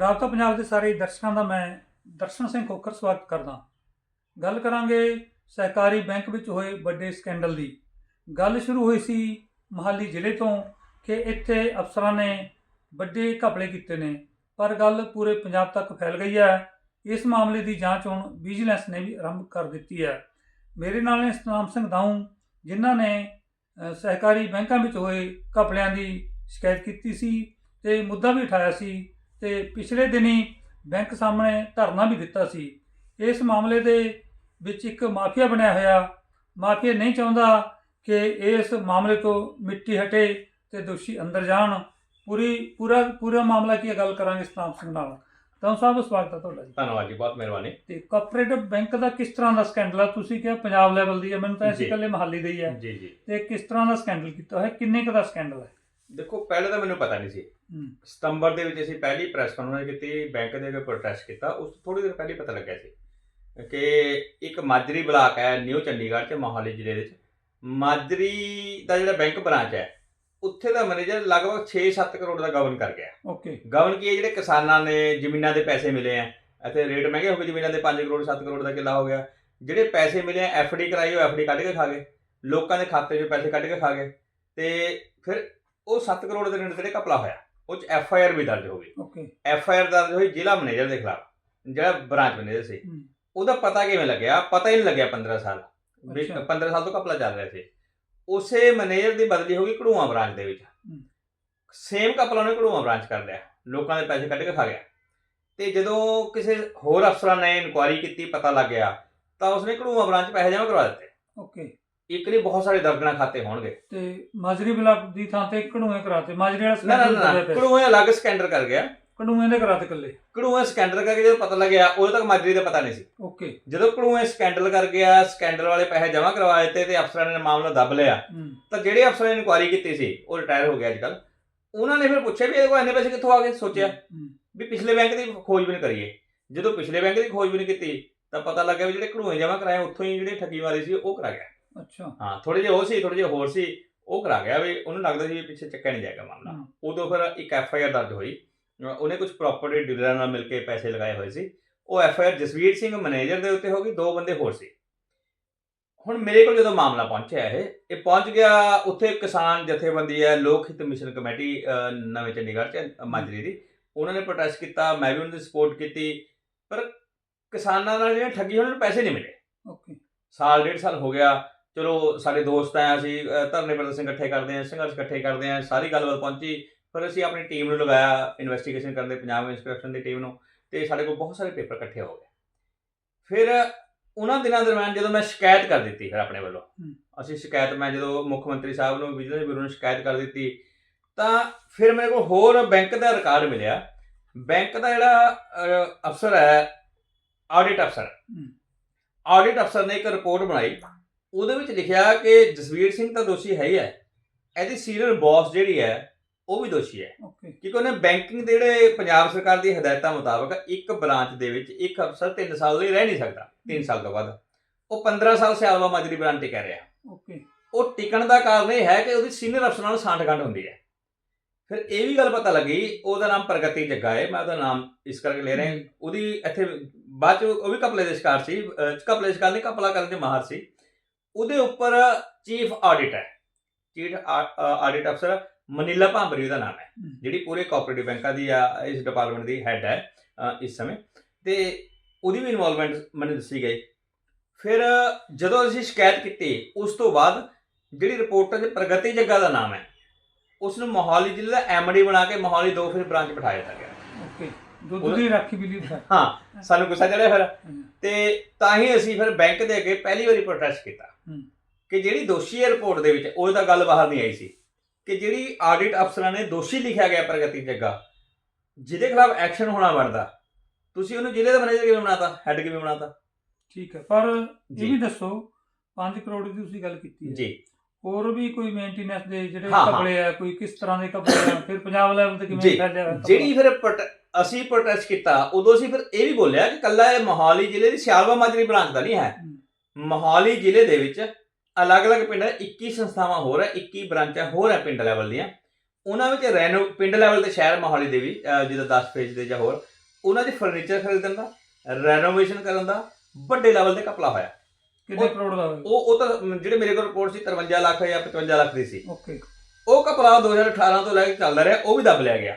ਰਾਬਤਾ ਪੰਜਾਬ ਦੇ ਸਾਰੇ ਦਰਸ਼ਕਾਂ ਦਾ ਮੈਂ ਦਰਸ਼ਨ ਸਿੰਘ ਕੋਕਰ ਸਵਾਗਤ ਕਰਦਾ ਗੱਲ ਕਰਾਂਗੇ ਸਹਿਕਾਰੀ ਬੈਂਕ ਵਿੱਚ ਹੋਏ ਵੱਡੇ ਸਕੈਂਡਲ ਦੀ। ਗੱਲ ਸ਼ੁਰੂ ਹੋਈ ਸੀ ਮਹਾਲੀ ਜ਼ਿਲ੍ਹੇ ਤੋਂ ਕਿ ਇੱਥੇ ਅਫਸਰਾਂ ਨੇ ਵੱਡੇ ਘਪਲੇ ਕੀਤੇ ਨੇ, ਪਰ ਗੱਲ ਪੂਰੇ ਪੰਜਾਬ ਤੱਕ ਫੈਲ ਗਈ ਹੈ। ਇਸ ਮਾਮਲੇ ਦੀ ਜਾਂਚ ਹੁਣ ਵਿਜੀਲੈਂਸ ਨੇ ਵੀ ਆਰੰਭ ਕਰ ਦਿੱਤੀ ਹੈ। ਮੇਰੇ ਨਾਲ ਨੇ ਸਤਨਾਮ ਸਿੰਘ ਦਾਊ, ਜਿਨ੍ਹਾਂ ਨੇ ਸਹਿਕਾਰੀ ਬੈਂਕਾਂ ਵਿੱਚ ਹੋਏ ਘਪਲਿਆਂ ਦੀ ਸ਼ਿਕਾਇਤ ਕੀਤੀ ਸੀ ਤੇ ਮੁੱਦਾ ਵੀ ਉਠਾਇਆ ਸੀ ਤੇ ਪਿਛਲੇ ਦਿਨੀ ਬੈਂਕ ਸਾਹਮਣੇ ਧਰਨਾ ਵੀ ਦਿੱਤਾ ਸੀ। ਇਸ ਮਾਮਲੇ ਦੇ ਵਿੱਚ ਇੱਕ ਮਾਫੀਆ ਬਣਿਆ ਹੋਇਆ। ਮਾਫੀਆ ਨਹੀਂ ਚਾਹੁੰਦਾ ਕਿ ਇਸ ਮਾਮਲੇ ਤੋਂ ਮਿੱਟੀ ਹਟੇ ਤੇ ਦੋਸ਼ੀ ਅੰਦਰ ਜਾਣ। ਪੂਰੀ ਪੂਰਾ ਪੂਰਾ ਮਾਮਲਾ ਕੀ ਹੈ? ਗੱਲ ਕਰਾਂਗੇ ਸਤਾਮ ਸਿੰਘ ਨਾਲ। ਤਾਂ ਸਾਹਿਬ ਸਵਾਗਤ ਹੈ ਤੁਹਾਡਾ ਜੀ। ਧੰਨਵਾਦ ਜੀ ਬਹੁਤ ਮਿਹਰਬਾਨੀ। ਤੇ ਕੋਆਪਰੇਟਿਵ ਬੈਂਕ ਦਾ ਕਿਸ ਤਰ੍ਹਾਂ ਦਾ ਸਕੈਂਡਲ ਹੈ ਤੁਸੀਂ ਕਿਹਾ ਪੰਜਾਬ ਲੈਵਲ ਦੀ ਹੈ ਮੈਨੂੰ ਤਾਂ ਅਸੀਂ ਜੀ। ਇਕੱਲੇ ਮਹਾਲੀ ਦੇ ਹੀ ਹੈ ਜੀ ਜੀ। ਤੇ ਕਿਸ ਤਰ੍ਹਾਂ ਦਾ ਸਕੈਂਡਲ ਕੀਤਾ ਹੋਇਆ? ਕਿੰਨੇ ਕੁ ਦਾ ਸਕੈਂਡਲ ਹੈ? ਦੇਖੋ ਪਹਿਲੇ ਤਾਂ ਮੈਨੂੰ ਪਤਾ ਨਹੀਂ ਸੀ। ਸਤੰਬਰ ਦੇ ਵਿੱਚ ਅਸੀਂ ਪਹਿਲੀ ਪ੍ਰੈਸ ਕਾਨਫਰੰਸ ਕੀਤੀ ਬੈਂਕ ਦੇ ਅੱਗੇ ਪ੍ਰੋਟੈਸਟ ਕੀਤਾ ਉਸ ਤੋਂ ਥੋੜੀ ਦੇਰ ਪਹਿਲੇ ਪਤਾ ਲੱਗਿਆ ਸੀ ਕਿ ਇੱਕ ਮਾਜਰੀ ਬਲਾਕ ਹੈ ਨਿਊ ਚੰਡੀਗੜ੍ਹ ਚ ਮੋਹਾਲੀ ਜ਼ਿਲ੍ਹੇ ਦੇ ਵਿੱਚ। ਮਾਜਰੀ ਦਾ ਜਿਹੜਾ ਬੈਂਕ ਬ੍ਰਾਂਚ ਹੈ ਉੱਥੇ ਦਾ ਮੈਨੇਜਰ ਲਗਭਗ 6-7 ਕਰੋੜ ਦਾ ਗਵਨ ਕਰ ਗਿਆ। ਓਕੇ। ਗਵਨ ਕੀ ਹੈ? ਜਿਹੜੇ ਕਿਸਾਨਾਂ ਨੇ ਜ਼ਮੀਨਾਂ ਦੇ ਪੈਸੇ ਮਿਲੇ ਆ। ਇੱਥੇ ਰੇਟ ਮਹਿੰਗੇ ਹੋ ਗਏ ਜ਼ਮੀਨਾਂ ਦੇ 5 ਕਰੋੜ 7 ਕਰੋੜ ਦਾ ਕਿੱਲਾ ਹੋ ਗਿਆ। ਜਿਹੜੇ ਪੈਸੇ ਮਿਲੇ ਐਫਡੀ ਕਰਾਈ ਉਹ ਐਫਡੀ ਕੱਢ ਕੇ ਖਾ ਗਏ। ਲੋਕਾਂ ਦੇ ਖਾਤੇ 'ਚੋਂ ਪੈਸੇ ਕੱਢ ਕੇ ਖਾ ਗਏ। ਤੇ ਫਿਰ ਉਹ 7 ਕਰੋੜ ਦੇ ਨੇੜੇ ਤੇੜੇ ਘਪਲਾ ਹੋਇਆ। ਉਹ 'ਚ ਐਫ ਆਈ ਆਰ ਵੀ ਦਰਜ ਹੋ ਗਈ। ਓਕੇ। ਐਫ ਆਈ ਆਰ ਦਰਜ ਹੋਈ ਜ਼ਿਲ੍ਹਾ ਮੈਨੇਜਰ ਦੇ ਖਿਲਾਫ ਜਿਹੜਾ ਬ੍ਰਾਂਚ ਮੈਨੇਜਰ ਸੀ। ਉਹਦਾ ਪਤਾ ਕਿਵੇਂ ਲੱਗਿਆ? ਪਤਾ ਹੀ ਨਹੀਂ ਲੱਗਿਆ 15 ਸਾਲ। ਵੀ ਅੱਛਾ। 15 ਸਾਲ ਤੋਂ ਘਪਲਾ ਚੱਲ ਰਿਹਾ ਸੀ। ਉਸੇ ਮੈਨੇਜਰ ਦੀ ਬਦਲੀ ਹੋ ਗਈ ਘੜੂਆ ਬ੍ਰਾਂਚ ਦੇ ਵਿੱਚ। ਸੇਮ ਘਪਲਾ ਉਹਨੇ ਘੜੂਆ ਬ੍ਰਾਂਚ ਕਰ ਲਿਆ। ਲੋਕਾਂ ਦੇ ਪੈਸੇ ਕੱਢ ਕੇ ਖਾ ਗਿਆ। ਤੇ ਜਦੋਂ ਕਿਸੇ ਹੋਰ ਅਫਸਰਾਂ ਨੇ ਇਨਕੁਆਇਰੀ ਕੀਤੀ ਪਤਾ ਲੱਗ ਗਿਆ ਤਾਂ ਉਸਨੇ ਘੜੂਆ ਬ੍ਰਾਂਚ ਪੈਸੇ ਜਮ੍ਹਾਂ ਕਰਵਾ ਦਿੱਤੇ। ਓਕੇ। ਇੱਕ ਨਹੀਂ ਬਹੁਤ ਸਾਰੇ ਦਰਜਨਾਂ ਖਾਤੇ ਹੋਣਗੇ। ਤੇ ਮਾਜਰੀ ਬਲਾਕ ਦੀ ਥਾਂ ਤੇ ਕਢੂਏ ਕਰਾਤੇ। ਮਾਜਰੀ ਵਾਲਾ ਨਾ ਨਾ ਸਕੈਂਡਲ ਨਾ ਘੜੂਏ ਅਲੱਗ ਸਕੈਂਡਰ ਕਰ ਗਿਆ। ਕਢੂਏ ਦੇ ਕਰਾਤੇ ਇਕੱਲੇ। ਘੜੂਏ ਸਕੈਂਡਰ ਕਰਕੇ ਜਦੋਂ ਪਤਾ ਲੱਗਿਆ ਉਦੋਂ ਤੱਕ ਮਾਜਰੀ ਦਾ ਪਤਾ ਨਹੀਂ ਸੀ। ਓਕੇ। ਜਦੋਂ ਘੜੂਏ ਸਕੈਂਡਲ ਕਰ ਗਿਆ ਸਕੈਂਡਲ ਵਾਲੇ ਪੈਸੇ ਜਮ੍ਹਾਂ ਕਰਵਾ ਦਿੱਤੇ ਤੇ ਅਫਸਰਾਂ ਨੇ ਮਾਮਲਾ ਦੱਬ ਲਿਆ। ਹੂੰ। ਤਾਂ ਜਿਹੜੇ ਅਫਸਰਾਂ ਨੇ ਇਨਕੁਆਇਰੀ ਕੀਤੀ ਸੀ ਉਹ ਰਿਟਾਇਰ ਹੋ ਗਿਆ ਅੱਜ ਕੱਲ ਉਹਨਾਂ ਨੇ ਫਿਰ ਪੁੱਛਿਆ ਵੀ ਇਹਦੇ ਕੋਲ ਇੰਨੇ ਪੈਸੇ ਕਿੱਥੋਂ ਆ ਗਏ ਸੋਚਿਆ ਹੂੰ, ਵੀ ਪਿਛਲੇ ਬੈਂਕ ਦੀ ਖੋਜਬੀਨ ਕਰੀਏ। ਜਦੋਂ ਪਿਛਲੇ ਬੈਂਕ ਦੀ ਖੋਜਬੀਨ ਕੀਤੀ ਤਾਂ ਪਤਾ ਲੱਗਿਆ ਵੀ ਜਿਹੜੇ ਘੜੂਏ ਜਮ੍ਹਾਂ ਕਰਾਏ ਉੱਥੋਂ ਹੀ ਜਿਹੜੇ ਠੱਗੀ ਮਾਰੀ ਸੀ ਉਹ ਕਰਾ ਗਿਆ। ਅੱਛਾ। ਹਾਂ ਥੋੜੇ ਜਿਹੇ ਉਹ ਸੀ ਥੋੜੇ ਜਿਹੇ ਹੋਰ ਸੀ ਉਹ ਕਰਾ ਗਿਆ ਵੀ ਉਹਨੂੰ ਲੱਗਦਾ ਸੀ ਵੀ ਪਿੱਛੇ ਚੱਕਿਆ ਨਹੀਂ ਜਾਏਗਾ ਮਾਮਲਾ। ਹੂੰ, ਉਦੋਂ ਫਿਰ ਇੱਕ ਐਫ ਆਈ ਆਰ ਦਰਜ ਹੋਈ। ਅਹ ਉਹਨੇ ਕੁਝ ਪ੍ਰਾਪਰਟੀ ਡੀਲਰਾਂ ਨਾਲ ਮਿਲ ਕੇ ਪੈਸੇ ਲਗਾਏ ਹੋਏ ਸੀ। ਉਹ F I R Jasvir Singh manager ਦੇ ਉੱਤੇ ਹੋ ਗਈ ਦੋ ਬੰਦੇ ਹੋਰ ਸੀ। ਹੁਣ ਮੇਰੇ ਕੋਲ ਜਦੋਂ ਮਾਮਲਾ ਪਹੁੰਚਿਆ ਇਹ ਇਹ ਪਹੁੰਚ ਗਿਆ ਉੱਥੇ ਕਿਸਾਨ ਜਥੇਬੰਦੀ ਹੈ ਲੋਕ ਹਿੱਤ ਮਿਸ਼ਨ ਕਮੇਟੀ ਅਹ ਨਵੇਂ ਚੰਡੀਗੜ੍ਹ ਚ ਮਾਜਰੀ ਦੀ। ਉਹਨਾਂ ਨੇ ਪ੍ਰੋਟੈਸਟ ਕੀਤਾ ਮੈਂ ਵੀ ਉਹਨਾਂ ਦੀ ਸਪੋਰਟ ਕੀਤੀ। ਪਰ ਕਿਸਾਨਾਂ ਨਾਲ ਜਿਹੜੇ ਠੱਗੀ ਉਹਨਾਂ ਨੂੰ ਪੈਸੇ ਨਹੀਂ ਮਿਲੇ। ਓਕੇ। ਸਾਲ ਡੇਢ ਸਾਲ ਹੋ ਗਿਆ। ਚਲੋ ਸਾਡੇ ਦੋਸਤ ਆ ਅਸੀਂ ਧਰਨੇ ਪ੍ਰਦਰਸ਼ਨ ਇਕੱਠੇ ਕਰਦੇ ਆ ਸੰਘਰਸ਼ ਇਕੱਠੇ ਕਰਦੇ ਆ ਸਾਰੀ ਗੱਲਬਾਤ ਪਹੁੰਚੀ ਫਿਰ ਅਸੀਂ ਆਪਣੀ ਟੀਮ ਨੂੰ ਲਗਾਇਆ ਇਨਵੈਸਟੀਗੇਸ਼ਨ ਕਰਨ ਦੇ ਪੰਜਾਬ ਇੰਸਪੈਕਸ਼ਨ ਦੀ ਟੀਮ ਨੂੰ ਤੇ ਸਾਡੇ ਕੋਲ ਬਹੁਤ ਸਾਰੇ ਪੇਪਰ ਇਕੱਠੇ ਹੋ ਗਏ ਫਿਰ ਉਹਨਾਂ ਦਿਨਾਂ ਦਰਮਿਆਨ ਜਦੋਂ ਮੈਂ ਸ਼ਿਕਾਇਤ ਕਰ ਦਿੱਤੀ ਫਿਰ ਆਪਣੇ ਵੱਲੋਂ। ਅਸੀਂ ਸ਼ਿਕਾਇਤ ਮੈਂ ਜਦੋਂ ਮੁੱਖ ਮੰਤਰੀ ਸਾਹਿਬ ਨੂੰ ਵਿਜੀਲੈਂਸ ਬਿਊਰੋ ਨੂੰ ਸ਼ਿਕਾਇਤ ਕਰ ਦਿੱਤੀ ਤਾਂ ਫਿਰ ਮੇਰੇ ਕੋਲ ਹੋਰ ਬੈਂਕ ਦਾ ਰਿਕਾਰਡ ਮਿਲਿਆ ਬੈਂਕ ਦਾ ਜਿਹੜਾ ਅਫਸਰ ਹੈ ਆਡਿਟ ਅਫਸਰ। ਆਡਿਟ ਅਫਸਰ ਨੇ ਇੱਕ ਰਿਪੋਰਟ ਬਣਾਈ ਉਹਦੇ ਵਿੱਚ ਲਿਖਿਆ ਕਿ ਜਸਵੀਰ ਸਿੰਘ ਤਾਂ ਦੋਸ਼ੀ ਹੈ ਹੀ ਹੈ। ਇਹਦੀ ਸੀਨੀਅਰ ਬੌਸ ਜਿਹੜੀ ਹੈ ਉਹ ਵੀ ਦੋਸ਼ੀ ਹੈ। ਓਕੇ ਕਿਉਂਕਿ ਉਹਨੇ ਬੈਂਕਿੰਗ ਦੇ ਜਿਹੜੇ ਪੰਜਾਬ ਸਰਕਾਰ ਦੀ ਹਦਾਇਤਾਂ ਮੁਤਾਬਕ ਇੱਕ ਬ੍ਰਾਂਚ ਦੇ ਵਿੱਚ ਇੱਕ ਅਫਸਰ 3 ਸਾਲ ਲਈ ਰਹਿ ਨਹੀਂ ਸਕਦਾ 3 ਸਾਲ ਤੋਂ ਬਾਅਦ ਉਹ 15 ਸਾਲ ਸਿਆਲਵਾ ਮਾਜਰੀ ਬ੍ਰਾਂਚ ਤੇ ਕਹਿ ਰਿਹਾ। ਓਕੇ ਉਹ ਟਿਕਣ ਦਾ ਕਾਰਨ ਇਹ ਹੈ ਕਿ ਉਹਦੀ ਸੀਨੀਅਰ ਅਫਸਰਾਂ ਨਾਲ ਸਾਂਠਗੰਢ ਹੁੰਦੀ ਹੈ। ਫਿਰ ਇਹ ਵੀ ਗੱਲ ਪਤਾ ਲੱਗੀ ਉਹਦਾ ਨਾਮ ਪ੍ਰਗਤੀ ਜੱਗਾ ਹੈ ਮੈਂ ਉਹਦਾ ਨਾਮ ਇਸ ਕਰਕੇ ਲੈ ਰਿਹਾ। ਉਹਦੀ ਇੱਥੇ ਬਾਅਦ ਚ ਉਹ ਵੀ ਕਪਲੇ ਦੇ ਸ਼ਿਕਾਰ ਸੀ ਕਪਲੇ ਸ਼ਿਕਾਰ ਨਹੀਂ ਕਪਲਾ ਕਰਨ ਦੇ ਮਾਹਰ ਸੀ। ਉਹਦੇ ਉੱਪਰ ਚੀਫ ਆਡਿਟ ਹੈ। ਚੀਫ ਆਡਿਟ ਅਫਸਰ ਮਨੀਲਾ ਭਾਂਬਰੀ ਉਹਦਾ ਨਾਮ ਹੈ। ਜਿਹੜੀ ਪੂਰੇ ਕੋਆਪਰੇਟਿਵ ਬੈਂਕਾਂ ਦੀ ਆ ਇਸ ਡਿਪਾਰਟਮੈਂਟ ਦੀ ਹੈੱਡ ਹੈ ਇਸ ਸਮੇਂ। ਤੇ ਉਹਦੀ ਵੀ ਇਨਵੋਲਵਮੈਂਟ ਮੈਨੂੰ ਦੱਸੀ ਗਈ। ਫਿਰ ਜਦੋਂ ਅਸੀਂ ਸ਼ਿਕਾਇਤ ਕੀਤੀ ਉਸ ਤੋਂ ਬਾਅਦ ਜਿਹੜੀ ਰਿਪੋਰਟਰ 'ਚ ਪ੍ਰਗਤੀ ਜੱਗਾ ਦਾ ਨਾਮ ਹੈ। ਉਸ ਨੂੰ ਮੋਹਾਲੀ ਜ਼ਿਲ੍ਹੇ ਦਾ ਐਮਡੀ ਬਣਾ ਕੇ ਮੋਹਾਲੀ ਦੋ ਫਿਰ ਬ੍ਰਾਂਚ ਬਿਠਾ ਦਿੱਤਾ ਗਿਆ। ਦੁੱਧ ਦੀ ਰਾਖੀ ਬਿਜਲੀ ਦਾ ਹਾਂ ਸਾਨੂੰ ਗੁੱਸਾ ਚੜਿਆ ਫਿਰ। ਤੇ ਤਾਂ ਹੀ ਅਸੀਂ ਫਿਰ ਬੈਂਕ ਦੇ ਅੱਗੇ ਪਹਿਲੀ ਵਾਰੀ ਪ੍ਰੋਟੈਸਟ ਕੀਤਾ। ਕਿ ਜਿਹੜੀ ਦੋਸ਼ੀ ਹੈ ਰਿਪੋਰਟ ਦੇ ਵਿੱਚ ਉਹ ਤਾਂ ਗੱਲ ਬਾਹਰ ਨਹੀਂ ਆਈ ਸੀ। ਕਿ ਜਿਹੜੀ ਆਡਿਟ ਅਫਸਰਾਂ ਨੇ ਦੋਸ਼ੀ ਲਿਖਿਆ ਗਿਆ ਪ੍ਰਗਤੀ ਜੱਗਾ ਜਿਹਦੇ ਖਿਲਾਫ ਐਕਸ਼ਨ ਹੋਣਾ ਬਣਦਾ। ਤੁਸੀਂ ਉਹਨੂੰ ਜ਼ਿਲ੍ਹੇ ਦਾ ਮੈਨੇਜਰ ਕਿਵੇਂ ਬਣਾਤਾ? ਹੈੱਡ ਕਿਵੇਂ ਬਣਾਤਾ? ਠੀਕ ਹੈ ਪਰ ਇਹ। ਵੀ ਦੱਸੋ 5 ਕਰੋੜ ਦੀ ਤੁਸੀਂ ਗੱਲ ਕੀਤੀ ਹੈ। ਜੀ। ਹੋਰ ਵੀ ਕੋਈ ਮੇਨਟੇਨੈਂਸ ਦੇ ਜਿਹੜੇ। ਕਪੜੇ ਆ ਕੋਈ ਕਿਸ ਤਰ੍ਹਾਂ ਦੇ ਕਪੜੇ ਆ ਫਿਰ ਪੰਜਾਬ ਲੈਵਲ ਤੇ ਕਿਵੇਂ ਫੈਲਿਆ? ਜਿਹੜੀ ਫਿਰ ਅਸੀਂ ਪ੍ਰੋਟੈਸਟ ਕੀਤਾ ਉਦੋਂ ਅਸੀਂ ਫਿਰ ਇਹ ਵੀ ਬੋਲਿਆ ਕਿ ਕੱਲਾ ਇਹ ਮੋਹਾਲੀ ਜ਼ਿਲ੍ਹੇ ਦੀ ਸਿਆਲਵਾ ਮਾਜਰੀ ਬ੍ਰਾਂਚ ਦਾ ਨਹੀਂ ਹੈ। ਮੋਹਾਲੀ ਜ਼ਿਲ੍ਹੇ ਦੇ ਵਿੱਚ ਅਲੱਗ-ਅਲੱਗ ਪਿੰਡ 21 ਸੰਸਥਾਵਾਂ ਹੋਰ ਹੈ 21 ਬ੍ਰਾਂਚਾਂ ਹੋਰ ਹੈ ਪਿੰਡ ਲੈਵਲ ਦੀਆਂ। ਉਹਨਾਂ ਵਿੱਚ ਰੈਨੋ ਪਿੰਡ ਲੈਵਲ ਤੇ ਸ਼ਹਿਰ ਮੋਹਾਲੀ ਦੇ ਵੀ ਅਹ ਜਿੱਦਾਂ 10 ਫੇਜ ਦੇ ਜਾਂ ਹੋਰ ਉਹਨਾਂ ਦੇ ਫਰਨੀਚਰ ਖਰੀਦਣ ਦਾ ਰੈਨੋਵੇਸ਼ਨ ਕਰਨ ਦਾ ਵੱਡੇ ਲੈਵਲ ਤੇ ਘਪਲਾ ਹੋਇਆ। ਕਿੰਨੇ ਕਰੋੜ ਦਾ ਉਹ ਉਹ ਤਾਂ ਜਿਹੜੇ ਮੇਰੇ ਕੋਲ ਰਿਪੋਰਟ ਸੀ 53 ਲੱਖ ਜਾਂ 55 ਲੱਖ ਦੀ ਸੀ। ਓਕੇ। ਉਹ ਘਪਲਾ 2018 ਤੋਂ ਲੈ ਕੇ ਚੱਲਦਾ ਰਿਹਾ ਉਹ ਵੀ ਦੱਬ ਲਿਆ ਗਿਆ।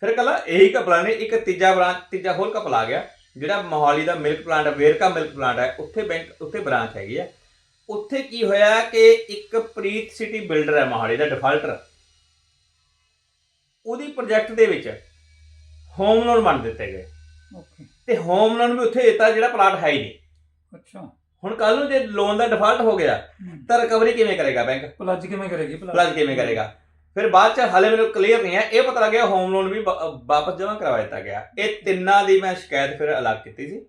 ਫਿਰ ਕੱਲਾ ਇਹੀ ਘਪਲਾ ਨੇ ਇੱਕ ਤੀਜਾ ਬ੍ਰਾਂਚ ਤੀਜਾ ਹੋਰ ਘਪਲਾ ਆ ਗਿਆ ਜਿਹੜਾ ਮੋਹਾਲੀ ਦਾ milk plant Verka milk plant ਹੈ ਉੱਥੇ ਬੈਂਕ ਉੱਥੇ ਬ੍ਰਾਂਚ ਹੈਗੀ ਹੈ ਉੱਥੇ ਕੀ ਹੋਇਆ ਕਿ ਇੱਕ ਪ੍ਰੀਤ ਸਿਟੀ ਬਿਲਡਰ ਹੈ ਮੋਹਾਲੀ ਦਾ ਡਿਫਾਲਟਰ ਉਹਦੀ ਪ੍ਰੋਜੈਕਟ ਦੇ ਵਿੱਚ ਹੋਮ ਲੋਨ ਬਣ ਦਿੱਤੇ ਗਏ। ਓਕੇ ਤੇ ਹੋਮ ਲੋਨ ਵੀ ਉੱਥੇ ਦਿੱਤਾ ਜਿਹੜਾ ਪਲਾਟ ਹੈ ਹੀ ਨਹੀਂ। ਅੱਛਾ। ਹੁਣ ਕੱਲ ਨੂੰ ਜੇ ਲੋਨ ਦਾ ਡਿਫਾਲਟ ਹੋ ਗਿਆ ਤਾਂ ਰਿਕਵਰੀ ਕਿਵੇਂ ਕਰੇਗਾ ਬੈਂਕ ਪਲੱਜ ਕਿਵੇਂ ਕਰੇਗੀ ਪਲੱਜ ਕਿਵੇਂ ਕਰੇਗਾ? ਫਿਰ ਬਾਅਦ ਚ ਹਲੇ ਮੈਨੂੰ ਕਲੀਅਰ ਨਹੀਂ ਹੈ। ਇਹ ਪਤਾ ਲੱਗਿਆ ਹੋਮ ਲੋਨ ਵੀ ਵਾਪਸ ਜਮ੍ਹਾਂ ਕਰਵਾ ਦਿੱਤਾ ਗਿਆ। ਇਹ ਤਿੰਨਾਂ ਦੀ ਮੈਂ ਸ਼ਿਕਾਇਤ ਫਿਰ ਅਲੱਗ ਕੀਤੀ ਸੀ।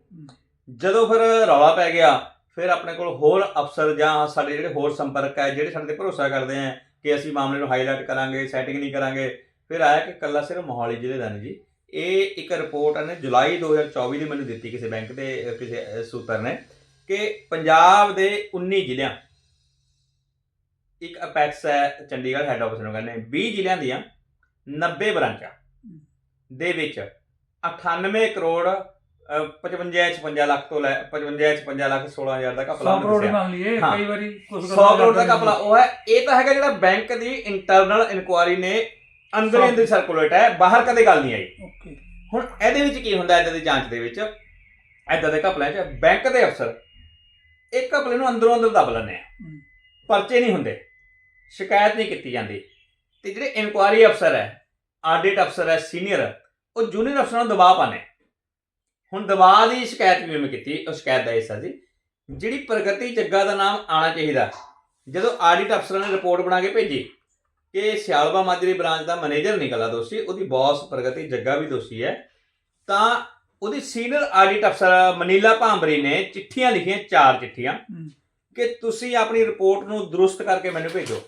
ਜਦੋਂ ਫਿਰ ਰੌਲਾ ਪੈ ਗਿਆ ਫਿਰ ਆਪਣੇ ਕੋਲ ਹੋਰ ਅਫਸਰ ਜਾਂ ਸਾਡੇ ਜਿਹੜੇ ਹੋਰ ਸੰਪਰਕ ਹੈ ਜਿਹੜੇ ਸਾਡੇ ਤੇ ਭਰੋਸਾ ਕਰਦੇ ਆ ਕਿ ਅਸੀਂ ਮਾਮਲੇ ਨੂੰ ਹਾਈਲਾਈਟ ਕਰਾਂਗੇ ਸੈਟਿੰਗ ਨਹੀਂ ਕਰਾਂਗੇ ਫਿਰ ਆਇਆ ਕਿ ਕੱਲਾ ਸਿਰਫ ਮੋਹਾਲੀ ਜ਼ਿਲ੍ਹੇ ਦਾ ਨਹੀਂ ਜੀ। ਇਹ ਇੱਕ ਰਿਪੋਰਟ ਨੇ ਜੁਲਾਈ 2024 ਦੀ ਮੈਨੂੰ ਦਿੱਤੀ ਕਿਸੇ ਬੈਂਕ ਦੇ ਕਿਸੇ ਸੂਤਰ ਨੇ ਕਿ ਪੰਜਾਬ ਦੇ 19 ਜ਼ਿਲ੍ਹਿਆਂ ਇੱਕ ਅਪੈਕਸ ਹੈ ਚੰਡੀਗੜ੍ਹ ਹੈੱਡ ਆਫਿਸ ਨੂੰ ਕਹਿੰਦੇ 20 ਜ਼ਿਲ੍ਹਿਆਂ ਦੀਆਂ 90 ਬ੍ਰਾਂਚਾਂ ਦੇ ਵਿੱਚ 98 ਕਰੋੜ ਅਹ, 55 56 ਲੱਖ ਤੋਂ ਲੈ 55 56 ਲੱਖ 16000 ਦਾ 100 ਘਪਲਾ ਕਰੋੜ ਦੱਸਿਆ। ਮੰਨ ਲਈਏ। ਕਈ ਵਾਰੀ ਕੁਝ 100 ਕਰੋੜ ਦਾ ਘਪਲਾ ਉਹ ਹੈ। ਇਹ ਤਾਂ ਹੈਗਾ ਜਿਹੜਾ ਬੈਂਕ ਦੀ ਇੰਟਰਨਲ ਇਨਕੁਆਰੀ ਨੇ ਅੰਦਰ ਹੀ ਅੰਦਰ ਸਰਕੂਲੇਟ ਹੈ ਬਾਹਰ ਕਦੇ ਗੱਲ ਨਹੀਂ ਆਈ। ਓਕੇ ਹੁਣ ਇਹਦੇ ਵਿੱਚ ਕੀ ਹੁੰਦਾ ਇਦਾਂ ਦੀ ਜਾਂਚ ਦੇ ਵਿੱਚ? ਇਦਾਂ ਦੇ ਘਪਲਿਆਂ 'ਚ ਬੈਂਕ ਦੇ ਅਫਸਰ ਇੱਕ ਘਪਲੇ ਨੂੰ ਅੰਦਰੋਂ ਅੰਦਰ ਦੱਬ ਲੈਂਦੇ ਆ। ਪਰਚੇ ਨਹੀਂ ਹੁੰਦੇ। ਸ਼ਿਕਾਇਤ ਨਹੀਂ ਕੀਤੀ ਜਾਂਦੀ। ਤੇ ਜਿਹੜੇ ਇਨਕੁਆਰੀ ਅਫਸਰ ਹੈ ਆਡਿਟ ਅਫਸਰ ਹੈ ਸੀਨੀਅਰ ਉਹ ਜੂਨੀਅਰ ਅਫਸਰਾਂ ਨੂੰ ਦਬਾਅ ਪਾਣੇ ਹੁਣ ਦਬਾਅ ਦੀ ਸ਼ਿਕਾਇਤ ਵੀ ਮੈਂ ਕੀਤੀ? ਉਹ ਸ਼ਿਕਾਇਤ ਦਾ ਹਿੱਸਾ ਸੀ ਜਿਹੜੀ ਪ੍ਰਗਤੀ ਜੱਗਾ ਦਾ ਨਾਮ ਆਣਾ ਚਾਹੀਦਾ। ਜਦੋਂ ਆਡਿਟ ਅਫਸਰਾਂ ਨੇ ਰਿਪੋਰਟ ਬਣਾ ਕੇ ਭੇਜੀ ਕਿ ਸਿਆਲਬਾ ਮਾਜਰੀ ਬ੍ਰਾਂਚ ਦਾ ਮੈਨੇਜਰ ਨਿਕਲਾ ਦੋਸ਼ੀ ਉਹਦੀ ਬੌਸ ਪ੍ਰਗਤੀ ਜੱਗਾ ਵੀ ਦੋਸ਼ੀ ਹੈ ਤਾਂ ਉਹਦੀ ਸੀਨੀਅਰ ਆਡਿਟ ਅਫਸਰ ਮਨੀਲਾ ਭਾਂਬਰੀ ਨੇ ਚਿੱਠੀਆਂ ਲਿਖੀਆਂ ਚਾਰ ਚਿੱਠੀਆਂ। ਕਿ ਤੁਸੀਂ ਆਪਣੀ ਰਿਪੋਰਟ ਨੂੰ ਦਰੁਸਤ ਕਰਕੇ ਮੈਨੂੰ ਭੇਜੋ।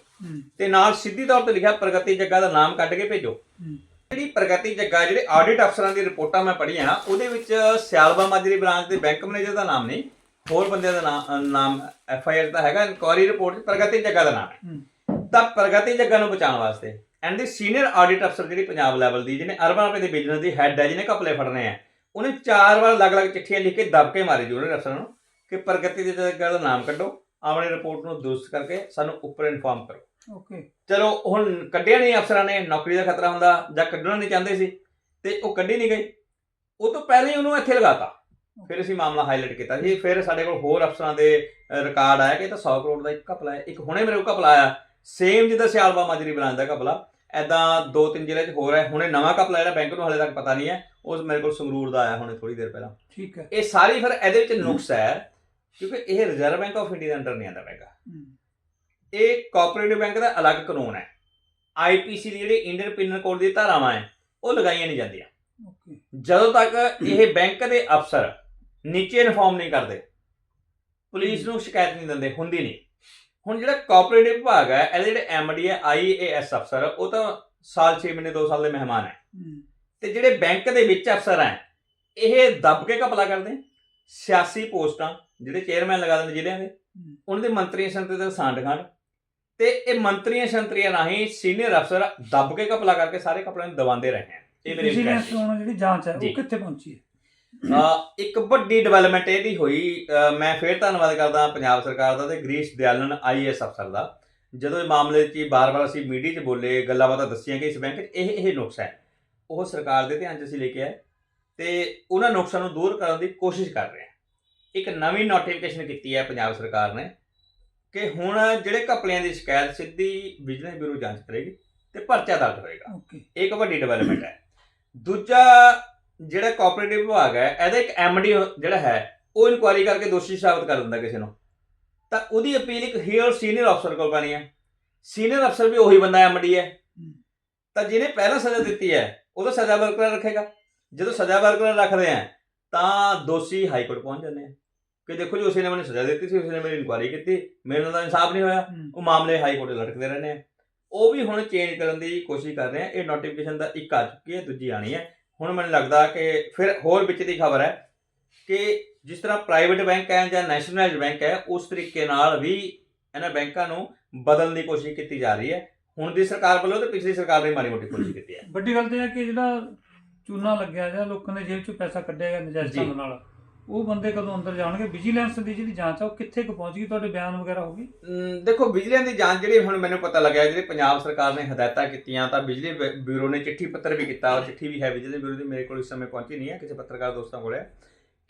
ਤੇ ਨਾਲ ਸਿੱਧੀ ਤੌਰ ਤੇ ਲਿਖਿਆ ਪ੍ਰਗਤੀ ਜੱਗਾ ਦਾ ਨਾਮ ਕੱਢ ਕੇ ਭੇਜੋ। ਜਿਹੜੀ ਪ੍ਰਗਤੀ ਜੱਗਾ ਜਿਹੜੇ ਆਡਿਟ ਅਫਸਰਾਂ ਦੀ ਰਿਪੋਰਟਾਂ ਮੈਂ ਪੜ੍ਹੀਆਂ ਉਹਦੇ ਵਿੱਚ ਸਿਆਲਬਾ ਮਾਜਰੀ ਬ੍ਰਾਂਚ ਦੇ ਬੈਂਕ ਮੈਨੇਜਰ ਦਾ ਨਾਮ ਨਹੀਂ ਹੋਰ ਬੰਦਿਆਂ ਦਾ ਨਾਮ ਐਫ ਆਈ ਆਰ ਦਾ ਹੈਗਾ ਇਨਕੁਆਰੀ ਰਿਪੋਰਟ ਪ੍ਰਗਤੀ ਜੱਗਾ ਦਾ ਨਾਮ ਤਾਂ ਪ੍ਰਗਤੀ ਜੱਗਾ ਨੂੰ ਬਚਾਉਣ ਵਾਸਤੇ ਐਂਡ ਦੀ ਸੀਨੀਅਰ ਆਡਿਟ ਅਫਸਰ ਜਿਹੜੀ ਪੰਜਾਬ ਲੈਵਲ ਦੀ ਜਿਹਨੇ ਅਰਬਨ ਆਪਣੇ ਦੇ ਬਿਜ਼ਨਸ ਦੀ ਹੈੱਡ ਹੈ ਜਿਹਨੇ ਘਪਲੇ ਫੜਨੇ ਆ ਉਹਨੇ ਚਾਰ ਵਾਰ ਅਲੱਗ-ਅਲੱਗ ਚਿੱਠੀਆਂ ਲਿਖ ਕੇ ਦਬ ਕੇ ਮਾਰੀ ਜੂਨੀਅਰ ਅਫਸਰ ਨੂੰ ਕਿ ਪ੍ਰਗਤੀ ਜੱਗਾ ਦਾ ਨਾਮ ਕੱਢੋ ਆਪਣੀ ਰਿਪੋਰਟ ਨੂੰ ਦਰੁਸਤ ਕਰਕੇ ਸਾਨੂੰ ਉੱਪਰ ਇਨਫਾਰਮ ਕਰੋ। ਓਕੇ ਚਲੋ ਹੁਣ ਕੱਢਿਆ ਨਹੀਂ ਅਫਸਰਾਂ ਨੇ ਨੌਕਰੀ ਦਾ ਖਤਰਾ ਹੁੰਦਾ ਜਾਂ ਕੱਢਣਾ ਨਹੀਂ ਚਾਹੁੰਦੇ ਸੀ ਤੇ ਉਹ ਕੱਢੀ ਨਹੀਂ ਗਈ। ਉਹ ਤੋਂ ਪਹਿਲਾਂ ਹੀ ਉਹਨੂੰ ਇੱਥੇ ਲਗਾਤਾ। ਫਿਰ ਅਸੀਂ ਮਾਮਲਾ ਹਾਈਲਾਈਟ ਕੀਤਾ ਜੀ। ਫਿਰ ਸਾਡੇ ਕੋਲ ਹੋਰ ਅਫਸਰਾਂ ਦੇ ਰਿਕਾਰਡ ਆਇਆ ਕਿ ਇਹ ਤਾਂ 100 ਕਰੋੜ ਦਾ ਇੱਕ ਘਪਲਾ ਹੈ। ਇੱਕ ਹੁਣੇ ਮੇਰੇ ਕੋਲ ਘਪਲਾ ਆਇਆ। ਸੇਮ ਜਿੱਦਾਂ ਸਿਆਲਬਾ ਮਾਜਰੀ ਬ੍ਰਾਂਚ ਦਾ ਘਪਲਾ। ਐਦਾਂ ਦੋ ਤਿੰਨ ਜ਼ਿਲ੍ਹੇ 'ਚ ਹੈ। ਹੁਣੇ ਨਵਾਂ ਘਪਲਾ ਜਿਹੜਾ ਬੈਂਕ ਨੂੰ ਹਾਲੇ ਤੱਕ ਪਤਾ ਨਹੀਂ ਹੈ। ਉਸ ਮੇਰੇ ਕੋਲ ਸੰਗਰੂਰ ਦਾ ਆਇਆ ਹੁਣੇ ਥੋੜੀ ਦੇਰ ਪਹਿਲਾਂ। ਠੀਕ ਹੈ। ਇਹ ਸਾਰੀ ਫਿਰ ਇਹਦੇ ਵਿੱਚ ਨੁਕਸ ਹੈ ਕਿਉਂਕਿ ਇਹ ਰਿਜ਼ਰਵ ਬੈਂਕ ਆਫ ਇੰਡੀਆ ਦੇ ਅੰਡਰ ਨਹੀਂ ਆਉਂਦਾ ਬੈਂਕ। ਹੂੰ, ਇਹ ਕੋਆਪਰੇਟਿਵ ਬੈਂਕ ਦਾ ਅਲੱਗ ਕਾਨੂੰਨ ਹੈ। ਆਈਪੀਸੀ ਦੀ ਜਿਹੜੀ ਇੰਡੀਅਨ ਪਿਨਲ ਕੋਡ ਦੀ ਧਾਰਾਵਾਂ ਹੈ ਉਹ ਲਗਾਈਆਂ ਨਹੀਂ ਜਾਂਦੀਆਂ। ਜਦੋਂ ਤੱਕ ਇਹ ਬੈਂਕ ਦੇ ਅਫਸਰ ਨੀਚੇ ਇਨਫੋਰਮ ਨਹੀਂ ਕਰਦੇ ਪੁਲਿਸ ਨੂੰ ਸ਼ਿਕਾਇਤ ਨਹੀਂ ਦਿੰਦੇ ਹੁੰਦੀ ਨਹੀਂ। ਹੁਣ ਜਿਹੜਾ ਕੋਆਪਰੇਟਿਵ ਵਿਭਾਗ ਹੈ ਇਹਦੇ ਜਿਹੜੇ ਐਮਡੀ ਹੈ ਆਈਏਐਸ ਅਫਸਰ ਉਹ ਤਾਂ ਸਾਲ 6 ਮਹੀਨੇ 2 ਸਾਲ ਦੇ ਮਹਿਮਾਨ ਹੈ। ਤੇ ਜਿਹੜੇ ਬੈਂਕ ਦੇ ਵਿੱਚ ਅਫਸਰ ਹੈ ਇਹ ਦੱਬ ਕੇ ਘਪਲਾ ਕਰਦੇ ਸਿਆਸੀ ਪੋਸਟਾਂ ਜਿਹੜੇ ਚੇਅਰਮੈਨ ਲਗਾ ਦਿੰਦੇ ਜ਼ਿਲ੍ਹਿਆਂ ਦੇ ਉਹਨਾਂ ਦੇ ਮੰਤਰੀਆਂ ਸੰਤਰੀ ਦਾ ਸਾਂਡ ਖਾਣ ਤੇ ਇਹ ਮੰਤਰੀਆਂ ਸੰਤਰੀਆਂ ਰਾਹੀਂ ਸੀਨੀਅਰ ਅਫਸਰ ਦੱਬ ਕੇ ਘਪਲਾ ਕਰਕੇ ਸਾਰੇ ਘਪਲਿਆਂ ਨੂੰ ਦਬਾਉਂਦੇ ਰਹੇ ਹੈ। ਇਹ ਮੇਰੀ ਵਿਜੀਲੈਂਸ ਸ਼ਿਕਾਇਤ ਹੁਣ ਜਿਹੜੀ ਜਾਂਚ ਹੈ। ਉਹ ਕਿੱਥੇ ਪਹੁੰਚੀ ਹੈ? ਇੱਕ ਵੱਡੀ ਡਿਵੈਲਪਮੈਂਟ ਇਹਦੀ ਹੋਈ। ਮੈਂ ਫੇਰ ਧੰਨਵਾਦ ਕਰਦਾ ਪੰਜਾਬ ਸਰਕਾਰ ਦਾ ਤੇ ਗ੍ਰੀਸ਼ ਦਿਆਲਨ ਆਈਐਸ ਅਫਸਰ ਦਾ। ਜਦੋਂ ਇਹ ਮਾਮਲੇ 'ਚ ਬਾਰ-ਬਾਰ ਅਸੀਂ ਮੀਡੀਆ 'ਚ ਬੋਲੇ ਗੱਲਾਂ ਬਾਤਾਂ ਦੱਸੀਆਂ ਕਿ ਇਸ ਬੈਂਕ 'ਚ ਇਹ ਇਹ ਨੁਕਸ ਹੈ। ਉਹ ਸਰਕਾਰ ਦੇ ਧਿਆਨ 'ਚ ਅਸੀਂ ਲੈ ਕੇ ਆਏ। ਤੇ ਉਹਨਾਂ ਨੁਕਸਾਂ ਨੂੰ ਦੂਰ ਕਰਨ ਦੀ ਕੋਸ਼ਿਸ਼ ਕਰ ਰਹੇ ਹਾਂ। ਇੱਕ ਨਵੀਂ ਨੋਟੀਫਿਕੇਸ਼ਨ ਕੀਤੀ ਹੈ ਪੰਜਾਬ ਸਰਕਾਰ ਨੇ। ਕਿ ਹੁਣ ਜਿਹੜੇ ਘਪਲਿਆਂ ਦੀ ਸ਼ਿਕਾਇਤ ਸਿੱਧੀ ਵਿਜੀਲੈਂਸ ਬਿਊਰੋ ਜਾਂਚ ਕਰੇਗੀ ਤੇ ਪਰਚਾ ਦਰਜ ਹੋਏਗਾ। ਓਕੇ ਇਹ ਇੱਕ ਵੱਡੀ ਡਿਵੈਲਪਮੈਂਟ ਹੈ। ਦੂਜਾ ਜਿਹੜਾ ਕੋਆਪਰੇਟਿਵ ਵਿਭਾਗ ਹੈ ਇਹਦਾ ਇੱਕ ਐਮਡੀ ਜਿਹੜਾ ਹੈ ਉਹ ਇਨਕੁਆਇਰੀ ਕਰਕੇ ਦੋਸ਼ੀ ਸਾਬਤ ਕਰ ਦਿੰਦਾ ਕਿਸੇ ਨੂੰ। ਤਾਂ ਉਹਦੀ ਅਪੀਲ ਇੱਕ ਹਾਇਰ ਸੀਨੀਅਰ ਅਫਸਰ ਕੋਲ ਪਾਣੀ ਹੈ। ਸੀਨੀਅਰ ਅਫਸਰ ਵੀ ਉਹੀ ਬੰਦਾ ਐਮਡੀ ਹੈ। ਤਾਂ ਜਿਹਨੇ ਪਹਿਲਾਂ ਸਜ਼ਾ ਦਿੱਤੀ ਹੈ ਉਹ ਤਾਂ ਸਜ਼ਾ ਬਰਕਰਾਰ ਰੱਖੇਗਾ। ਜਦੋਂ ਸਜ਼ਾ ਬਰਕਰਾਰ ਰੱਖਦੇ ਆ ਤਾਂ ਦੋਸ਼ੀ ਹਾਈ ਕੋਰਟ ਪਹੁੰਚ ਜਾਂਦੇ ਆ। ਕਿ ਦੇਖੋ ਜੀ ਉਸੇ ਨੇ ਮੈਨੂੰ ਸਜ਼ਾ ਦਿੱਤੀ ਸੀ ਉਸੇ ਨੇ ਮੇਰੀ ਇਨਕੁਆਇਰੀ ਕੀਤੀ ਮੇਰੇ ਨਾਲ ਤਾਂ ਇਨਸਾਫ ਨਹੀਂ ਹੋਇਆ। ਉਹ ਮਾਮਲੇ ਹਾਈ ਕੋਰਟ ਲਟਕਦੇ ਰਹਿੰਦੇ ਆ। ਉਹ ਵੀ ਹੁਣ ਚੇਂਜ ਕਰਨ ਦੀ ਕੋਸ਼ਿਸ਼ ਕਰ ਰਹੇ ਆ। ਇਹ ਨੋਟੀਫਿਕੇਸ਼ਨ ਦਾ ਇੱਕ ਆ ਚੁੱਕੀ ਹੈ ਦੂਜੀ ਆਣੀ ਹੈ। ਹੁਣ ਮੈਨੂੰ ਲੱਗਦਾ ਕਿ ਫਿਰ ਹੋਰ ਵਿੱਚ ਦੀ ਖਬਰ ਹੈ ਕਿ ਜਿਸ ਤਰ੍ਹਾਂ ਪ੍ਰਾਈਵੇਟ ਬੈਂਕ ਹੈ ਜਾਂ ਨੈਸ਼ਨਲਾਈਜ਼ਡ ਬੈਂਕ ਹੈ ਉਸ ਤਰੀਕੇ ਨਾਲ ਵੀ ਇਹਨਾਂ ਬੈਂਕਾਂ ਨੂੰ ਬਦਲਣ ਦੀ ਕੋਸ਼ਿਸ਼ ਕੀਤੀ ਜਾ ਰਹੀ ਹੈ। ਹੁਣ ਦੀ ਸਰਕਾਰ ਵੱਲੋਂ ਤੇ ਪਿਛਲੀ ਸਰਕਾਰ ਨੇ ਮਾੜੀ ਮੋਟੀ ਕੋਸ਼ਿਸ਼ ਕੀਤੀ ਹੈ। ਵੱਡੀ ਗੱਲ ਤੇ ਇਹ ਹੈ ਕਿ ਜਿਹੜਾ ਚੂਨਾ ਲੱਗਿਆ ਜਾਂ ਲੋਕਾਂ ਦੇ ਜੇਬ 'ਚੋਂ ਪੈਸਾ ਕੱਢਿਆ ਗਿਆ ਨਜਾਇਜ਼। ਢੰਗ ਨਾਲ ਉਹ ਬੰਦੇ ਕਦੋਂ ਅੰਦਰ ਜਾਣਗੇ? ਵਿਜੀਲੈਂਸ ਦੀ ਜਿਹੜੀ ਜਾਂਚ ਆ ਉਹ ਕਿੱਥੇ ਕੁ ਪਹੁੰਚ ਗਈ? ਤੁਹਾਡੇ ਬਿਆਨ ਵਗੈਰਾ ਹੋ ਗਈ ਅਮ ਦੇਖੋ ਬਿਜਲੀਆਂ ਦੀ ਜਾਂਚ ਜਿਹੜੀ ਹੁਣ ਮੈਨੂੰ ਪਤਾ ਲੱਗਿਆ ਜਿਹੜੀ ਪੰਜਾਬ ਸਰਕਾਰ ਨੇ ਹਦਾਇਤਾਂ ਕੀਤੀਆਂ ਤਾਂ ਬਿਜਲੀ ਬ- ਬਿਊਰੋ ਨੇ ਚਿੱਠੀ ਪੱਤਰ ਵੀ ਕੀਤਾ ਉਹ ਚਿੱਠੀ ਵੀ ਹੈ ਬਿਜਲੀ ਬਿਊਰੋ ਦੀ ਮੇਰੇ ਕੋਲ ਇਸ ਸਮੇਂ ਪਹੁੰਚੀ ਨਹੀਂ ਹੈ ਕਿਸੇ ਪੱਤਰਕਾਰ ਦੋਸਤਾਂ ਕੋਲ ਹੈ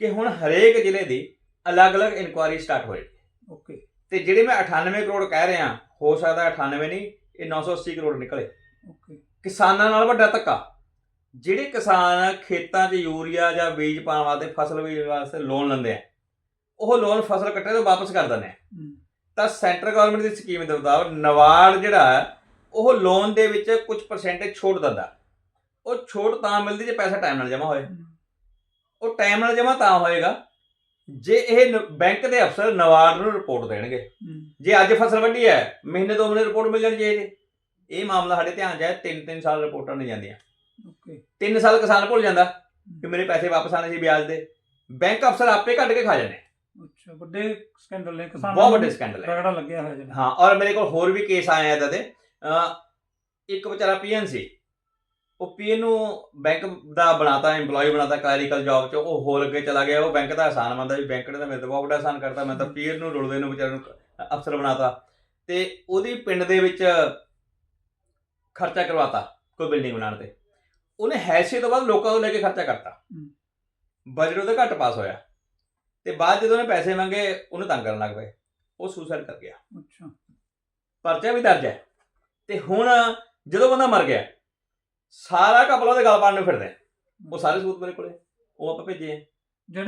ਕਿ ਹੁਣ ਹਰੇਕ ਜ਼ਿਲ੍ਹੇ ਦੀ ਅਲੱਗ-ਅਲੱਗ ਇਨਕੁਆਇਰੀ ਸਟਾਰਟ ਹੋਏ ਓਕੇ ਤੇ ਜਿਹੜੇ ਮੈਂ 98 ਕਰੋੜ ਕਹਿ ਰਿਹਾ ਹੋ ਸਕਦਾ 98 ਨਹੀਂ ਇਹ 980 ਕਰੋੜ ਨਿਕਲੇ। ਓਕੇ ਕਿਸਾਨਾਂ ਨਾਲ ਵੱਡਾ ਧੱਕਾ। ਜਿਹੜੇ ਕਿਸਾਨ ਖੇਤਾਂ 'ਚ ਯੂਰੀਆ ਜਾਂ ਬੀਜ ਪਾਉਣ ਵਾਸਤੇ ਫਸਲ ਬੀਜ ਵਾਸਤੇ ਲੋਨ ਲੈਂਦੇ ਆ ਉਹ ਲੋਨ ਫਸਲ ਕੱਟੇ ਤੋਂ ਵਾਪਸ ਕਰ ਦਿੰਦੇ ਆ। ਤਾਂ ਸੈਂਟਰ ਗਵਰਨਮੈਂਟ ਦੀ ਸਕੀਮ ਦੇ ਮੁਤਾਬਕ ਨਵਾੜ ਜਿਹੜਾ ਉਹ ਲੋਨ ਦੇ ਵਿੱਚ ਕੁਝ ਪਰਸੈਂਟੇਜ ਛੋਟ ਦਿੰਦਾ। ਉਹ ਛੋਟ ਤਾਂ ਮਿਲਦੀ ਜੇ ਪੈਸਾ ਟਾਈਮ ਨਾਲ ਜਮ੍ਹਾਂ ਹੋਏ। ਉਹ ਟਾਈਮ ਨਾਲ ਜਮ੍ਹਾਂ ਤਾਂ ਹੋਏਗਾ ਜੇ ਇਹ ਬੈਂਕ ਦੇ ਅਫਸਰ ਨਵਾੜ ਨੂੰ ਰਿਪੋਰਟ ਦੇਣਗੇ। ਜੇ ਅੱਜ ਫਸਲ ਵੱਢੀ ਹੈ ਮਹੀਨੇ ਦੋ ਮਹੀਨੇ ਰਿਪੋਰਟ ਮਿਲ ਜਾਣੀ ਚਾਹੀਦੀ ਇਹ ਮਾਮਲਾ ਸਾਡੇ ਧਿਆਨ 'ਚ ਹੈ ਤਿੰਨ ਤਿੰਨ ਸਾਲ ਰਿਪੋਰਟਾਂ ਨਹੀਂ ਜਾਂਦੀਆਂ। ਓਕੇ। ਤਿੰਨ ਸਾਲ ਕਿਸਾਨ ਭੁੱਲ ਜਾਂਦਾ ਕਿ ਮੇਰੇ ਪੈਸੇ ਵਾਪਸ ਆਣੇ ਸੀ ਵਿਆਜ ਦੇ ਬੈਂਕ ਅਫਸਰ ਆਪੇ ਕੱਢ ਕੇ ਖਾ ਜਾਂਦੇ। ਅੱਛਾ ਵੱਡੇ ਸਕੈਂਡਲ ਨੇ ਕਿਸਾਨਾਂ ਬਹੁਤ ਵੱਡੇ ਸਕੈਂਡਲ ਹੈ ਰਗੜਾ ਲੱਗਿਆ ਹੋਇਆ ਜੀ ਹਾਂ ਔਰ ਮੇਰੇ ਕੋਲ ਹੋਰ ਵੀ ਕੇਸ ਆਏ ਆ ਇਦਾਂ ਦੇ। ਇੱਕ ਵਿਚਾਰਾ ਪੀਐਨ ਸੀ। ਉਹ ਪੀਐਨ ਨੂੰ ਬੈਂਕ ਦਾ ਬਣਾਤਾ EMPLOYE ਬਣਾਤਾ ਕਲੈਰੀਕਲ ਜੌਬ 'ਚ। ਉਹ ਹੋਰ ਅੱਗੇ ਚਲਾ ਗਿਆ। ਉਹ ਬੈਂਕ ਦਾ ਆਸਾਨ ਮੰਨਦਾ ਵੀ ਬੈਂਕ ਨੇ ਤਾਂ ਮੇਰੇ ਤੋਂ ਬਹੁਤ ਵੱਡਾ ਆਸਾਨ ਕਰਤਾ। ਮੈਂ ਤਾਂ ਪੀਐਨ ਨੂੰ ਰੁਲਦੇ ਨੂੰ ਵਿਚਾਰੇ ਨੂੰ ਅਫਸਰ ਬਣਾਤਾ। ਤੇ ਉਹਦੀ ਪਿੰਡ ਦੇ ਵਿੱਚ ਖਰਚਾ ਕਰਵਾਤਾ ਕੋਈ ਬਿਲਡਿੰਗ ਬਣਾਉਣ ਤੇ। ਉਹਨੇ ਹੈਸੀਅਤ ਤੋਂ ਬਾਅਦ ਲੋਕਾਂ ਤੋਂ ਲੈ ਕੇ ਖਰਚਾ ਕਰਤਾ। ਬਜਟ ਉਹਦਾ ਘੱਟ ਪਾਸ ਹੋਇਆ। ਤੇ ਬਾਅਦ ਜਦੋਂ ਉਹਨੇ ਪੈਸੇ ਮੰਗੇ ਉਹਨੂੰ ਤੰਗ ਕਰਨ ਲੱਗ ਪਏ। ਉਹ ਸੁਸਾਈਡ ਕਰ ਗਿਆ। ਅੱਛਾ। ਪਰਚਾ ਵੀ ਦਰਜ ਹੈ। ਤੇ ਹੁਣ ਜਦੋਂ ਬੰਦਾ ਮਰ ਗਿਆ ਸਾਰਾ ਕਪਲਾ ਉਹਦੇ ਗਲ ਪਾਉਣ ਨੂੰ ਫਿਰਦਾ। ਉਹ ਸਾਰੇ ਸਬੂਤ ਮੇਰੇ ਕੋਲੇ। ਉਹ ਆਪਾਂ ਭੇਜੇ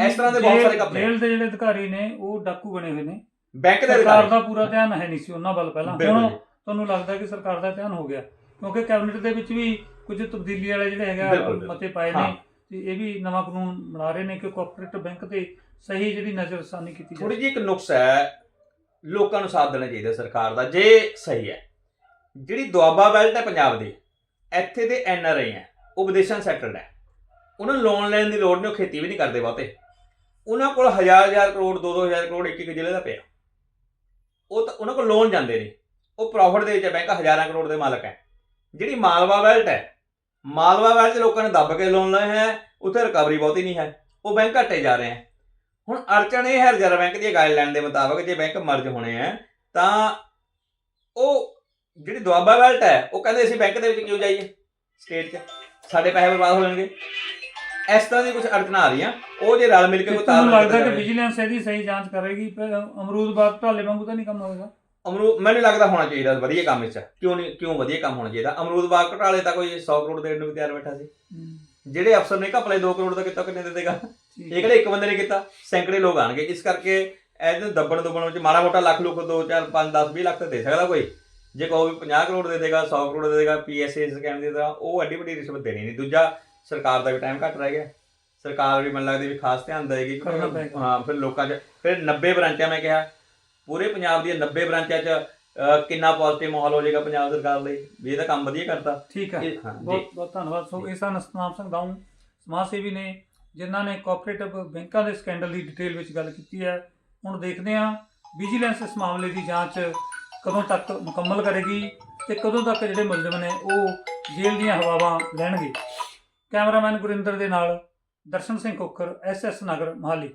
ਇਸ ਤਰ੍ਹਾਂ ਦੇ ਬਹੁਤ ਸਾਰੇ ਘਪਲੇ। ਜੇਲ੍ਹ ਦੇ ਜਿਹੜੇ ਅਧਿਕਾਰੀ ਨੇ ਉਹ ਡਾਕੂ ਬਣੇ ਹੋਏ ਨੇ। ਬੈਂਕ ਦੇ ਸਰਕਾਰ ਦਾ ਪੂਰਾ ਧਿਆਨ ਹੈ ਨਹੀਂ ਸੀ ਉਹਨਾਂ ਵੱਲ ਪਹਿਲਾਂ। ਹੁਣ ਤੁਹਾਨੂੰ ਲੱਗਦਾ ਕਿ ਸਰਕਾਰ ਦਾ ਧਿਆਨ ਹੋ ਗਿਆ। ਕਿਉਂਕਿ ਕੈਬਨਿਟ ਦੇ ਵਿੱਚ ਵੀ ਕੁਝ ਤਬਦੀਲੀ ਵਾਲੇ ਜਿਹੜੇ ਹੈਗਾ ਬਿਲਕੁਲ, ਬਿਲਕੁਲ। ਮਤੇ ਪਾਏ ਹਾਂ। ਨੇ ਤੇ ਇਹ ਵੀ ਨਵਾਂ ਕਾਨੂੰਨ ਬਣਾ ਰਹੇ ਨੇ ਕਿ ਕੋਆਪਰੇਟਿਵ ਬੈਂਕ ਤੇ ਸਹੀ ਜਿਹੜੀ ਨਜ਼ਰਸਾਨੀ ਕੀਤੀ ਥੋੜੀ ਜਾਵੇ ਜਿਹੀ ਇੱਕ ਨੁਕਸ ਹੈ ਲੋਕਾਂ ਨੂੰ ਸਾਥ ਦੇਣਾ ਚਾਹੀਦਾ ਸਰਕਾਰ ਦਾ ਜੇ ਸਹੀ ਹੈ। ਜਿਹੜੀ ਦੁਆਬਾ ਬੈਲਟ ਹੈ ਪੰਜਾਬ ਦੀ ਇੱਥੇ ਦੇ ਐਨਆਰਆਈ ਹੈ ਉਹ ਵਿਦੇਸ਼ਾਂ ਸੈਟਲਡ ਹੈ। ਉਹਨਾਂ ਨੂੰ ਲੋਨ ਲੈਣ ਦੀ ਲੋੜ ਨਹੀਂ ਉਹ ਖੇਤੀ ਵੀ ਨਹੀਂ ਕਰਦੇ ਬਹੁਤੇ। ਉਹਨਾਂ ਕੋਲ ਹਜ਼ਾਰ ਹਜ਼ਾਰ ਕਰੋੜ ਦੋ ਦੋ ਹਜ਼ਾਰ ਕਰੋੜ ਇੱਕ ਇੱਕ ਜ਼ਿਲ੍ਹੇ ਦਾ ਪਿਆ। ਉਹ ਤਾਂ ਉਹਨਾਂ ਕੋਲ ਲੋਨ ਜਾਂਦੇ ਨੇ। ਉਹ ਪ੍ਰੋਫਿਟ ਦੇ ਵਿੱਚ ਹੈ, ਬੈਂਕ ਹਜ਼ਾਰਾਂ ਕਰੋੜ ਦੇ ਮਾਲਕ ਹੈ। ਜਿਹੜੀ ਮਾਲਵਾ ਬੈਲਟ ਹੈ ਮਾਲਵਾ ਬੈਲਟ 'ਚ ਲੋਕਾਂ ਨੇ ਦੱਬ ਕੇ ਲੋਨ ਲਏ ਹੈ ਉੱਥੇ ਰਿਕਵਰੀ ਬਹੁਤੀ ਨਹੀਂ ਹੈ ਉਹ ਬੈਂਕ ਘਟੇ ਜਾ ਰਹੇ ਹੈ। ਹੁਣ ਅੜਚਣ ਇਹ ਹੈ ਰਿਜ਼ਰਵ ਬੈਂਕ ਦੀ ਗਾਈਡਲਾਈਨ ਦੇ ਮੁਤਾਬਕ ਜੇ ਬੈਂਕ ਮਰਜ ਹੋਣੇ ਆ ਤਾਂ ਉਹ ਜਿਹੜੀ ਦੁਆਬਾ ਬੈਲਟ ਹੈ ਉਹ ਕਹਿੰਦੇ ਅਸੀਂ ਬੈਂਕ ਦੇ ਵਿੱਚ ਕਿਉਂ ਜਾਈਏ? ਸਟੇਟ 'ਚ। ਸਾਡੇ ਪੈਸੇ ਬਰਬਾਦ ਹੋ ਜਾਣਗੇ। ਇਸ ਤਰ੍ਹਾਂ ਦੀ ਕੁਝ ਅੜਚਣਾਂ ਆ ਰਹੀਆਂ ਉਹ ਜੇ ਰਲ ਮਿਲ ਕੇ ਤੇ ਕੋਈ ਤੁਹਾਨੂੰ ਤਾਲਮੇਲ ਲੱਗਦਾ ਕਿ। ਵਿਜੀਲੈਂਸ ਇਹਦੀ ਸਹੀ ਜਾਂਚ ਕਰੇਗੀ? ਪਰ ਅਮਰੂਦ ਬਾਗ ਢਾਲੇ ਵਾਂਗੂ ਤਾਂ ਨਹੀਂ ਕੰਮ ਹੋਏਗਾ ਅਮਰੂਦ ਮੈਨੂੰ ਲੱਗਦਾ ਹੋਣਾ ਚਾਹੀਦਾ ਵਧੀਆ ਕੰਮ ਇਸ 'ਚ। ਕਿਉਂ ਨਹੀਂ ਕਿਉਂ ਵਧੀਆ ਕੰਮ ਹੋਣਾ ਚਾਹੀਦਾ? ਅਮਰੂਦ ਬਾਗ ਘਟਾਲੇ ਤਾਂ ਕੋਈ 100 ਕਰੋੜ ਦੇਣ ਨੂੰ ਵੀ ਤਿਆਰ ਬੈਠਾ ਸੀ। ਜਿਹੜੇ ਅਫਸਰ ਨੇ ਘਪਲੇ 2 ਕਰੋੜ ਦਾ ਕੀਤਾ ਕਿੰਨੇ ਦੇ ਦੇਗਾ? ਇਹ ਕਿਹੜੇ ਇੱਕ ਬੰਦੇ ਨੇ ਕੀਤਾ? ਸੈਂਕੜੇ ਲੋਕ ਆਣਗੇ। ਇਸ ਕਰਕੇ ਇਹਦੇ ਦੱਬਣ ਦੁੱਬਣ ਵਿੱਚ ਮਾੜਾ ਮੋਟਾ ਲੱਖ ਲੁੱਖ 2 4 5 10 20 ਲੱਖ ਤਾਂ ਦੇ ਸਕਦਾ ਕੋਈ। ਜੇ ਕਹੋ ਵੀ 50 ਕਰੋੜ ਦੇ ਦੇਗਾ 100 ਕਰੋੜ ਦੇ ਦੇਗਾ ਪੀਐਸਏ ਸਕੈਮ ਦੇ ਦੇਗਾ ਉਹ ਐਡੀ ਵੱਡੀ ਰਿਸ਼ਵਤ ਦੇਣੀ ਨਹੀਂ। ਦੂਜਾ ਸਰਕਾਰ ਦਾ ਵੀ ਟਾਈਮ ਘੱਟ ਰਹਿ ਗਿਆ। ਸਰਕਾਰ ਵੀ ਮੈਨੂੰ ਲੱਗਦੀ ਵੀ ਖਾਸ ਧਿਆਨ ਦੇਗੀ। ਹਾਂ ਫਿਰ ਲੋਕਾਂ 'ਚ ਫਿਰ 90 ਬ੍ਰਾਂਚਾਂ ਮੈਂ ਕਿਹਾ ਪੂਰੇ ਪੰਜਾਬ ਦੀਆਂ 90 ਬ੍ਰਾਂਚਾਂ 'ਚ ਕਿੰਨਾ ਪੋਜ਼ਿਟਿਵ ਮਾਹੌਲ ਹੋ ਜਾਏਗਾ ਪੰਜਾਬ ਸਰਕਾਰ ਲਈ? ਵੀ ਇਹਦਾ ਕੰਮ ਵਧੀਆ ਕਰਤਾ। ਠੀਕ ਹੈ ਬਹੁਤ ਬਹੁਤ ਧੰਨਵਾਦ। ਸੋ ਇਹ ਸਨ ਸਤਨਾਮ ਸਿੰਘ ਦਾਊ ਸਮਾਜ ਸੇਵੀ ਨੇ ਜਿਨ੍ਹਾਂ ਨੇ ਕੋਆਪਰੇਟਿਵ ਬੈਂਕਾਂ ਦੇ ਸਕੈਂਡਲ ਦੀ ਡਿਟੇਲ ਵਿੱਚ ਗੱਲ ਕੀਤੀ ਹੈ ਹੁਣ ਦੇਖਦੇ ਹਾਂ ਵਿਜੀਲੈਂਸ ਇਸ ਮਾਮਲੇ ਦੀ ਜਾਂਚ ਕਦੋਂ ਤੱਕ ਮੁਕੰਮਲ ਕਰੇਗੀ ਤੇ ਕਦੋਂ ਤੱਕ ਜਿਹੜੇ ਮੁਲਜ਼ਮ ਨੇ ਉਹ ਜੇਲ੍ਹ ਦੀਆਂ ਹਵਾਵਾਂ ਲੈਣਗੇ। ਕੈਮਰਾਮੈਨ ਗੁਰਿੰਦਰ ਦੇ ਨਾਲ ਦਰਸ਼ਨ ਸਿੰਘ ਕੋਕਰ ਐਸਐਸ ਨਗਰ ਮਹਾਲੀ।